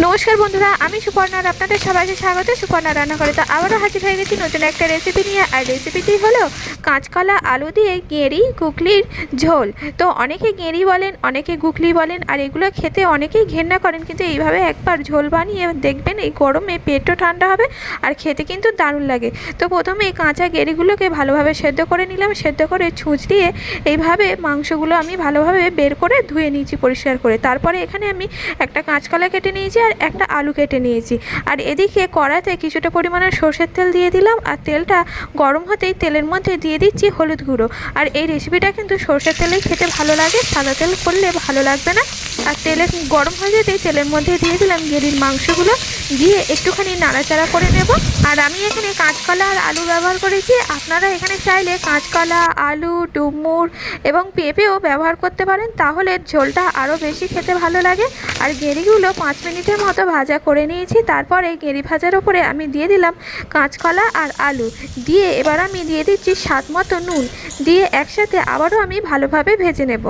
নমস্কার বন্ধুরা, আমি সুপর্ণার আপনাদের সবাইকে স্বাগত। সুপর্ণা রান্না করে তো আবারও হাজির হয়ে গেছি নতুন একটা রেসিপি নিয়ে। আর রেসিপিটি হলো কাঁচকলা, আলু দিয়ে গেঁড়ি গুগলির ঝোল। তো অনেকে গেঁড়ি বলেন, অনেকে গুগলি বলেন, আর এগুলো খেতে অনেকেই ঘেন্না করেন, কিন্তু এইভাবে একবার ঝোল বানিয়ে দেখবেন এই গরমে পেটও ঠান্ডা হবে আর খেতে কিন্তু দারুণ লাগে। তো প্রথমে এই কাঁচা গেঁড়িগুলোকে ভালোভাবে সেদ্ধ করে নিলাম, সেদ্ধ করে ছুঁচ দিয়ে এইভাবে মাংসগুলো আমি ভালোভাবে বের করে ধুয়ে নিয়েছি পরিষ্কার করে। তারপরে এখানে আমি একটা কাঁচকলা কেটে নিয়েছি আর একটা আলু কেটে নিয়েছি। আর এদিকে কড়াতে কিছুটা পরিমাণে সর্ষের তেল দিয়ে দিলাম, আর তেলটা গরম হতেই তেলের মধ্যে দিয়ে দিচ্ছি হলুদ গুঁড়ো। আর এই রেসিপিটা কিন্তু সর্ষের তেলেই খেতে ভালো লাগে, সাদা তেল করলে ভালো লাগবে না। আর তেলে গরম হয়ে যেতেই তেলের মধ্যে দিয়ে দিলাম গেরির মাংসগুলো, দিয়ে একটুখানি নাড়াচাড়া করে নেব। আর আমি এখানে কাঁচকলা আর আলু ব্যবহার করেছি, আপনারা এখানে চাইলে কাঁচকলা, আলু ডুমুর এবং পেঁপেও ব্যবহার করতে পারেন, তাহলে ঝোলটা আরও বেশি খেতে ভালো লাগে। আর গেঁড়িগুলো পাঁচ মিনিটের মতো ভাজা করে নিয়েছি। তারপরে গেঁড়ি ভাজার ওপরে আমি দিয়ে দিলাম কাঁচকলা আর আলু। দিয়ে এবার আমি দিয়ে দিচ্ছি স্বাদ মতো নুন। দিয়ে একসাথে আবারও আমি ভালোভাবে ভেজে নেব।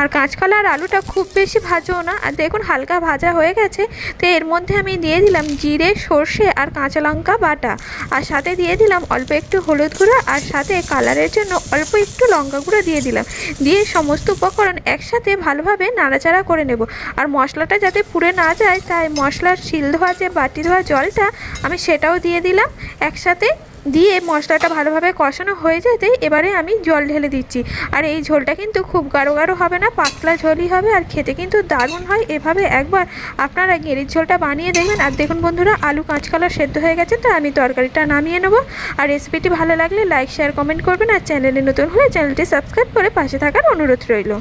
আর কাঁচকলা আর আলুটা খুব বেশি ভাজও না। আর দেখুন, হালকা ভাজা হয়ে গেছে। তো এর মধ্যে আমি দিয়ে দিলাম জিরে, সর্ষে আর কাঁচা লঙ্কা বাটা। আর সাথে দিয়ে দিলাম অল্প একটু হলুদ গুঁড়ো। আর সাথে কালারের জন্য অল্প একটু লঙ্কা গুঁড়ো দিয়ে দিলাম। দিয়ে সমস্ত উপকরণ একসাথে ভালোভাবে নাড়াচাড়া করে নেব। আর মশলাটা যাতে পুড়ে না যায়, তাই মশলার শিল ধোয়া যে বাটি ধোয়া জলটা, আমি সেটাও দিয়ে দিলাম একসাথে। দিয়ে মশলাটা ভালোভাবে কষানো হয়ে যেতে এবারে আমি জল ঢেলে দিচ্ছি। আর এই ঝোলটা কিন্তু খুব গাঢ় গাঢ় হবে না, পাতলা ঝোলই হবে আর খেতে কিন্তু দারুণ হয়। এভাবে একবার আপনারা গেঁড়ির ঝোলটা বানিয়ে দেখবেন। আর দেখুন বন্ধুরা, আলু কাঁচকলা সেদ্ধ হয়ে গেছে তো আমি তরকারিটা নামিয়ে নেব। আর রেসিপিটি ভালো লাগলে লাইক, শেয়ার, কমেন্ট করবেন। আর চ্যানেলে নতুন হলে চ্যানেলটি সাবস্ক্রাইব করে পাশে থাকার অনুরোধ রইল।